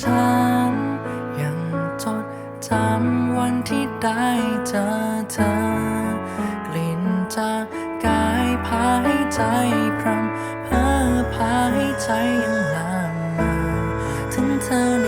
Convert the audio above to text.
ฉันยังจดจำวันที่ได้เจอเธอกลิ่นจากกายพาให้ใจพรำเพ้อพายใจยังลามาถึงเธอใน